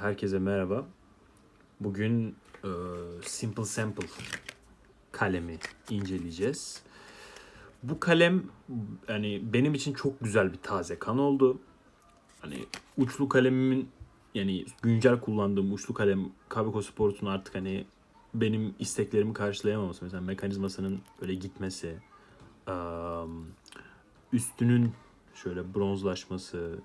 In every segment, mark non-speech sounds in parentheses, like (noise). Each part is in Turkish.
Herkese merhaba. Bugün e, Simple Sample kalemi inceleyeceğiz. Bu kalem hani benim için çok güzel bir taze kan oldu. Hani uçlu kalemimin yani güncel kullandığım uçlu kalem Kabeco Sport'un artık hani benim isteklerimi karşılayamaması. Mesela mekanizmasının böyle gitmesi, üstünün şöyle bronzlaşması,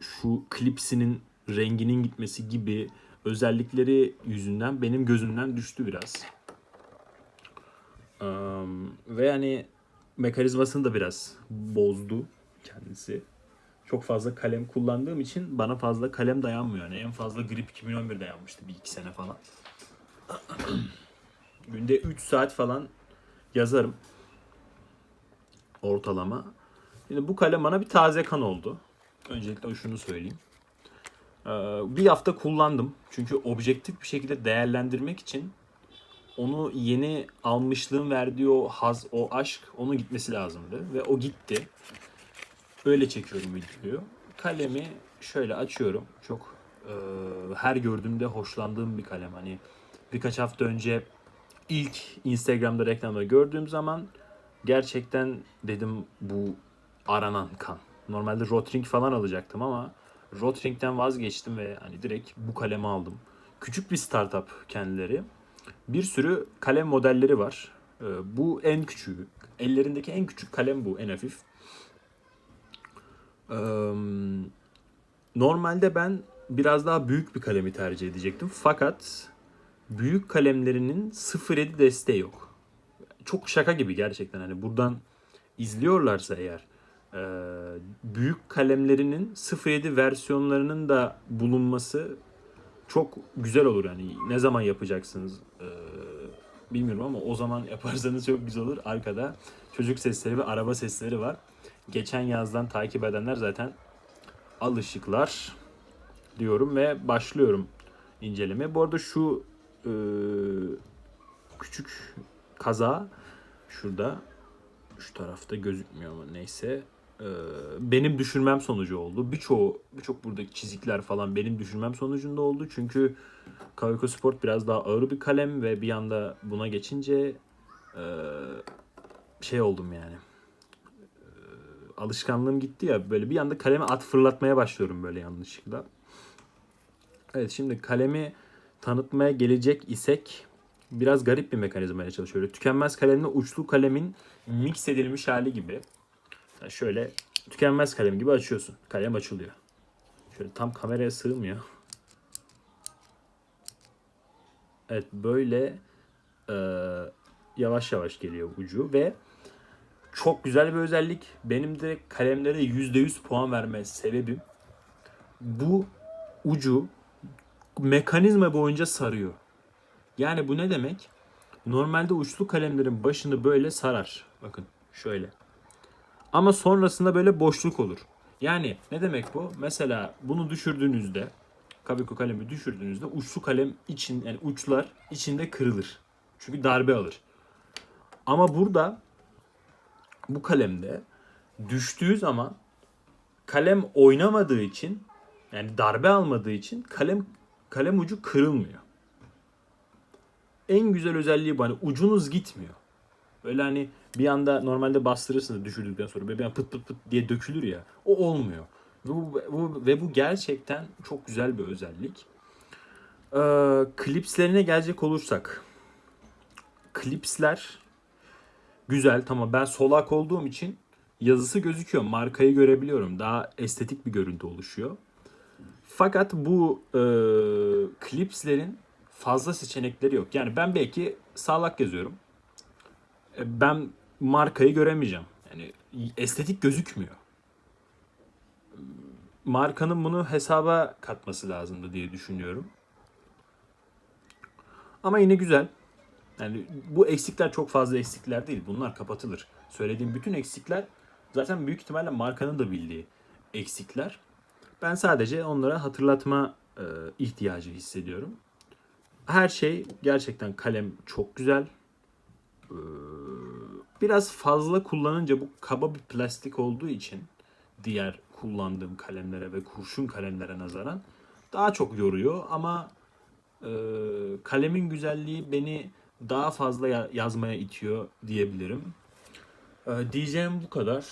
şu klipsinin renginin gitmesi gibi özellikleri yüzünden benim gözümden düştü biraz. Am, ve yani mekanizmasını da biraz bozdu kendisi. Çok fazla kalem kullandığım için bana fazla kalem dayanmıyor. Yani en fazla grip 2011 dayanmıştı bir iki sene falan. (clears throat) Günde 3 saat falan yazarım. Ortalama. Şimdi bu kalem bana bir taze kan oldu. Öncelikle şunu söyleyeyim. Ee, bir hafta kullandım. Çünkü objektif bir şekilde değerlendirmek için onu yeni almışlığın verdiği o haz, o aşk onun gitmesi lazımdı. Ve o gitti. Böyle çekiyorum videoyu. Kalemi şöyle açıyorum. Çok e, her gördüğümde hoşlandığım bir kalem. Hani birkaç hafta önce ilk Instagram'da reklamda gördüğüm zaman gerçekten dedim bu aranan kan. Normalde Rotring falan alacaktım ama Rotring'den vazgeçtim ve hani direkt bu kalemi aldım. Küçük bir startup kendileri. Bir sürü kalem modelleri var. Ee, Bu en küçüğü. Ellerindeki en küçük kalem bu, en hafif. Ee, Normalde ben biraz daha büyük bir kalemi tercih edecektim. Fakat büyük kalemlerinin 0.7 desteği yok. Çok şaka gibi gerçekten. Hani buradan izliyorlarsa eğer büyük kalemlerinin 0.7 versiyonlarının da bulunması çok güzel olur. Yani ne zaman yapacaksınız e, bilmiyorum ama o zaman (laughs) yaparsanız çok güzel olur. Arkada çocuk sesleri ve araba sesleri var. Geçen yazdan takip edenler zaten alışıklar diyorum ve başlıyorum inceleme. Bu arada şu e, küçük kaza şurada şu tarafta gözükmüyor ama neyse benim düşürmem sonucu oldu. Birçoğu birçok buradaki çizikler falan benim düşürmem sonucunda oldu. Çünkü Kaveco Sport biraz daha ağır bir kalem ve bir anda buna geçince e, şey oldum yani. E, alışkanlığım gitti ya böyle bir anda kalemi at fırlatmaya başlıyorum böyle yanlışlıkla. Evet şimdi kalemi tanıtmaya gelecek isek biraz garip bir mekanizmayla çalışıyor. Tükenmez kalemle uçlu kalemin mix edilmiş hali gibi. Yani şöyle tükenmez kalem gibi açıyorsun. Kalem açılıyor. Şöyle tam kameraya sığmıyor. Evet böyle e, yavaş yavaş geliyor ucu ve çok güzel bir özellik. Benim direkt kalemlere %100 puan verme sebebim bu ucu mekanizma boyunca sarıyor. Yani bu ne demek? Normalde uçlu kalemlerin başını böyle sarar. Bakın şöyle. Ama sonrasında böyle boşluk olur. Yani ne demek bu? Mesela bunu düşürdüğünüzde Kabeco kalemi düşürdüğünüzde uçlu kalem için yani uçlar içinde kırılır. Çünkü darbe alır. Ama burada bu kalemde düştüğü zaman kalem oynamadığı için yani darbe almadığı için kalem kalem ucu kırılmıyor. En güzel özelliği bu. Hani ucunuz gitmiyor. Böyle hani bir anda normalde bastırırsınız düşürdükten sonra böyle bir anda pıt pıt pıt diye dökülür ya. O olmuyor. Bu, bu- ve bu gerçekten çok güzel bir özellik. Ee, klipslerine gelecek olursak. Klipsler güzel tamam ben solak olduğum için yazısı gözüküyor. Markayı görebiliyorum. Daha estetik bir görüntü oluşuyor. Fakat bu e, klipslerin fazla seçenekleri yok. Yani ben belki sağlak yazıyorum. E, ben markayı göremeyeceğim. Yani estetik gözükmüyor. Markanın bunu hesaba katması lazımdı diye düşünüyorum. Ama yine güzel. Yani bu eksikler çok fazla eksikler değil. Bunlar kapatılır. Söylediğim bütün eksikler zaten büyük ihtimalle markanın da bildiği eksikler. Ben sadece onlara hatırlatma e, ihtiyacı hissediyorum. Her şey gerçekten kalem çok güzel. Ee, Biraz fazla kullanınca bu kaba bir plastik olduğu için diğer kullandığım kalemlere ve kurşun kalemlere nazaran daha çok yoruyor ama e, kalemin güzelliği beni daha fazla ya- yazmaya itiyor diyebilirim. E, diyeceğim bu kadar.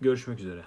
Görüşmek üzere.